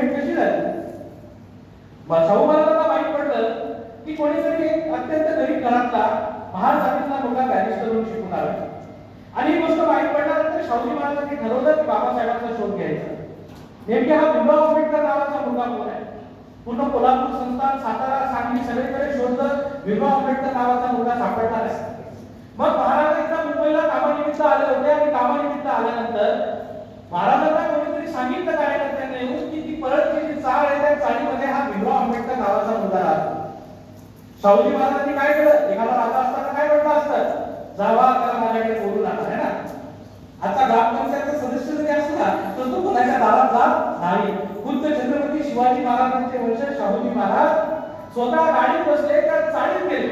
भेट कशी झाली? शाहू महाराजांना माहीत पडलं की कोणीतरी एक अत्यंत गरीब घरातला महार जातीतला मुलगा बॅरिस्टर होऊन शिकून आला. आणि ही गोष्ट माहीत पडल्यानंतर शाहूजी महाराजांनी ठरवलं की बाबासाहेबांचा शोध घ्यायचा. नेमके हा भीमराव आंबेडकर नावाचा मुलगा कोण आहे? पूर्ण कोल्हापूर संस्थान सातारा सांगली सगळीकडे शोधलं भीमराव आंबेडकर नावाचा मुलगा सापडला नाही मग महाराज एकदा मुंबईला कामानिमित्त आले होते आणि कामानिमित्त आल्यानंतर महाराजांना कोणीतरी सांगितलं कार्यकर्त्यांना येऊन की परत जी चाळ आहे त्या चाळीमध्ये हा भीमराव आंबेडकर नावाचा मुलगा राहतो. शाहूजी महाराजांनी काय केलं? एखादा राजा असताना काय म्हटलं असतं? जावा त्याला माझ्याकडे बोलू नका है ना? आता ग्रामपंचायतचा सदस्य जरी असला तर तो कोणाच्या दारात जात नाही. खुद्द छत्रपती शिवाजी महाराजांचे वंश शाहूजी महाराज स्वतः गाडीत बसले तर चाळीत गेले.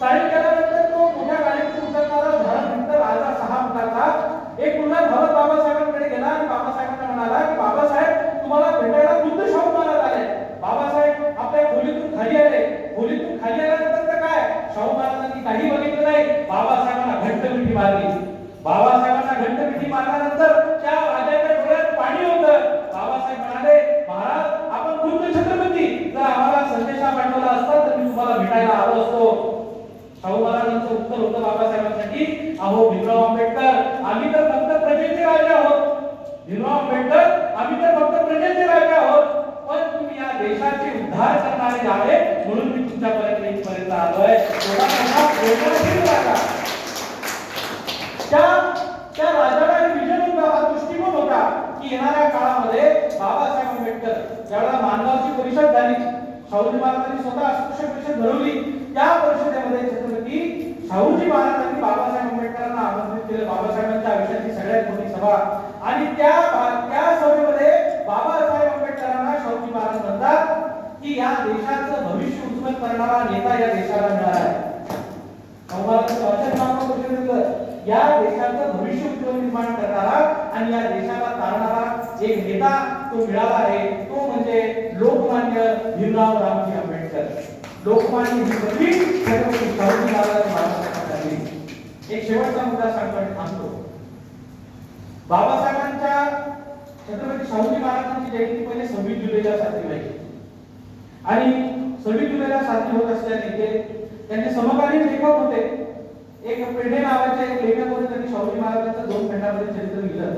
चाळीत गेल्यानंतर तो मोठ्या गाडीतून उतरणारा धडकवंत राजा सहा फुटाचा एक मुलगा धावत बाबासाहेबांकडे गेला आणि बाबासाहेबांना म्हणाला की बाबासाहेब तुम्हाला भेटायला खुद्द शाहू महाराज आले बाबासाहेब आपल्या खोलीतून खाली आले खोलीतून खाली आल्यानंतर तर काय? शाहू महाराजांनी काही बघितलं नाही. बाबासाहेबांना घट्ट मिठी मारली. बाबासाहेबांना घट्ट मिठी मारल्यानंतर त्या राजाच्या डोळ्यात पाणी होतं. बाबासाहेब म्हणाले महाराज आपण खुद्द छत्रपती. जर आम्हाला संदेशा पाठवला असता तर मी तुम्हाला भेटायला आलो असतो. शाहू महाराजांचं उत्तर होतं बाबासाहेबांसाठी अहो भीमराव आंबेडकर आम्ही तर फक्त प्रजेचे राजा आहोत. भीमराव आंबेडकर देशाचे उद्धार करणारे जावे म्हणून मी तुमच्यापर्यंत इथपर्यंत आलोय. त्या त्या राजाला विजन होता हा दृष्टिकोन होता की येणाऱ्या काळामध्ये बाबासाहेब आंबेडकर ज्यावेळेला मानवाची परिषद झाली शाहूजी महाराजांनी स्वतः अस्पृश्य परिषद भरवली त्या परिषदेमध्ये छत्रपती शाहूजी महाराजांनी बाबासाहेब आंबेडकरांना आमंत्रित केलं. बाबासाहेबांच्या आयुष्याची सगळ्यात मोठी सभा. आणि त्या त्या सभेमध्ये बाबासाहेब आंबेडकरांना शाहूजी महाराज म्हणतात की या देशाचं भविष्य उज्ज्वल करणारा नेता या देशाला मिळाला आहे या देशाचं भविष्य उज्ज्वल निर्माण करणारा आणि या देशाला तारणारा एक नेता तो मिळाला आहे तो म्हणजे लोकमान्य भीमराव रामजी आंबेडकर. लोकमान्य ही पदवी छत्रपती शाहूजी महाराज एक शेवटचा मुद्दा सांगतो थांबतो. बाबासाहेबांच्या छत्रपती शाहूजी महाराजांची जयंती पहिले सव्वीस जुलैला साजरी व्हायची. आणि सव्वीस जुलैला साजरी होत असल्याने ते त्यांचे समकालीन लेखक होते. एक पेढे नावाचे एक लेखक होते त्यांनी शाहूजी महाराजांचं दोन खंडामध्ये चरित्र लिहिलं.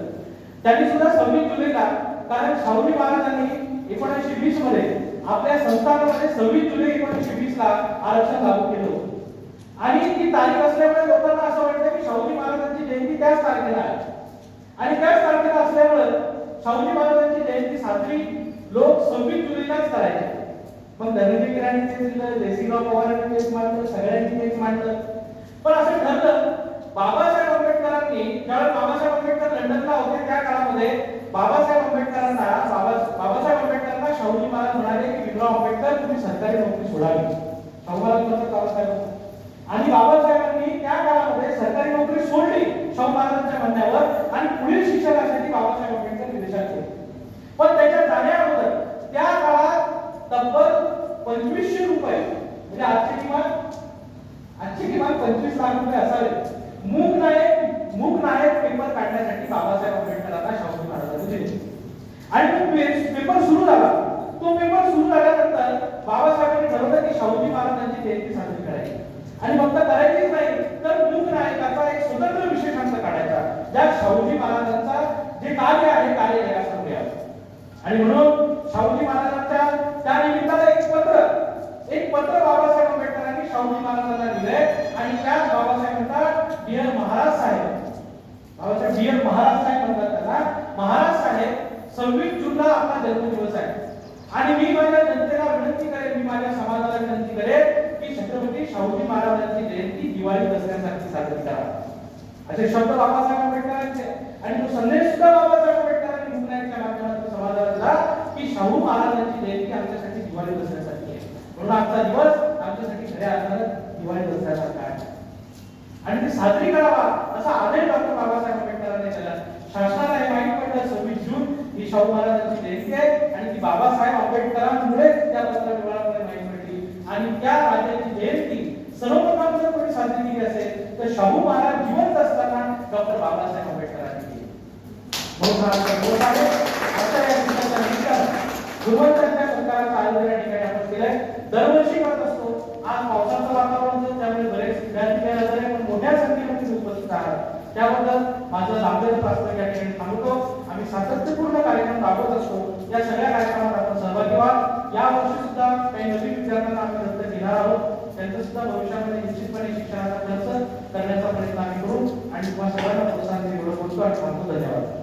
त्यांनी सुद्धा सव्वीस जुलैला कारण शाहूजी महाराजांनी एकोणीसशे वीसमध्ये आपल्या संस्थानामध्ये सव्वीस जुलै एकोणीसशे वीस ला आरक्षण लागू केलं होतं. आणि ती तारीख असल्यामुळे लोकांना असं वाटतं की शाहूजी महाराजांची जयंती त्याच तारखेला आहे. आणि त्याच तारखेला असल्यामुळे शाहूजी महाराजांची जयंती साजरी लोक सव्वीस जुलैलाच करायचे. मग धनंजय किराणीचे दिलं जयसिंगराव पवारांनी तेच मांडलं सगळ्यांनी तेच मांडलं पण असं ठरलं बाबासाहेब आंबेडकरांनी ज्यावेळेस बाबासाहेब आंबेडकर लंडनला होते त्या काळामध्ये बाबासाहेब आंबेडकरांना बाबा बाबासाहेब आंबेडकरांना शाहूजी महाराज म्हणाले की भीमराव आंबेडकर तुम्ही सरकारी नोकरी सोडावी. शाहू महाराज बाबासाहेब आणि बाबासाहेबांनी त्या काळामध्ये सरकारी नोकरी सोडली शाहू महाराजांच्या म्हणण्यावर. आणि पुढील शिक्षणासाठी बाबासाहेब आंबेडकर विदेशात गेले पण त्याच्या जाण्या अगोदर त्या काळात तब्बल पंचवीसशे रुपये म्हणजे आजची किंमत आजची किंमत पंचवीस लाख रुपये असावे. मूक नायक मूक नायक पेपर काढण्यासाठी बाबासाहेब आंबेडकरांना शाहू महाराजांनी दिले. आणि तो पेपर सुरू झाला. तो पेपर सुरू झाल्यानंतर बाबासाहेबांनी ठरवलं की शाहूजी महाराजांची जयंती साजरी करायची. आणि फक्त करायचीच नाही तर मूक नायकाचा एक स्वतंत्र विशेषांक काढायचा ज्यात शाहूजी महाराजांचा जे कार्य आहे कार्य या यावं. आणि म्हणून शाहूजी महाराजांच्या त्या निमित्तानं एक पत्र एक पत्र बाबासाहेब आंबेडकर शाहूजी महाराजांना दिले आणि त्याच बाबासाहेब म्हणतात डिअर महाराज साहेब. बाबासाहेब डिअर महाराज साहेब म्हणतात त्याला. महाराज साहेब सव्वीस जूनला आपला जन्मदिवस आहे. आणि मी माझ्या जनतेला विनंती करेन मी माझ्या समाजाला विनंती करेन की छत्रपती शाहूजी महाराजांची जयंती दिवाळी दसऱ्यासारखी साजरी करा. असे शब्द बाबासाहेब आंबेडकरांचे आणि तो संदेश सुद्धा बाबासाहेब आंबेडकरांनी मुक्ताईच्या माध्यमातून समाजाला दिला की शाहू महाराजांची जयंती आमच्यासाठी दिवाळी दसऱ्यासाठी आहे. म्हणून आजचा दिवस आमच्यासाठी खऱ्या अर्थानं दिवाळी दसऱ्यासारखा आहे आणि ते साजरी करावा असा आदेश डॉक्टर बाबासाहेब आंबेडकरांनी केला. शासनाला हे माहीत पडलं सव्वीस जून ही शाहू महाराजांची जयंती आहे आणि ती बाबासाहेब आंबेडकरांमुळे त्या पत्रव्यवहारामध्ये माहीत पडली. आणि त्या राजाची जयंती सर्वप्रथम जर कोणी साजरी केली असेल तर शाहू महाराज जिवंत असताना डॉक्टर बाबासाहेब आंबेडकरांनी केली. बहुत सारा बहुत सारे अशा या दिवसाच्या गुणवत्ता त्याबद्दल माझं लांबलेलं प्रास्ताविक या ठिकाणी थांबवतो. आम्ही सातत्यपूर्ण कार्यक्रम राबवत असतो. या सगळ्या कार्यक्रमात आपण सहभागी व्हा. या वर्षी सुद्धा काही नवीन विद्यार्थ्यांना आम्ही दत्तक घेणार आहोत. त्यांचं सुद्धा भविष्यामध्ये निश्चितपणे शिक्षणाचा खर्च करण्याचा प्रयत्न आम्ही करू. आणि तुम्हाला सगळ्यांना प्रोत्साहन देऊ बोलतो आणि थांबतो. धन्यवाद.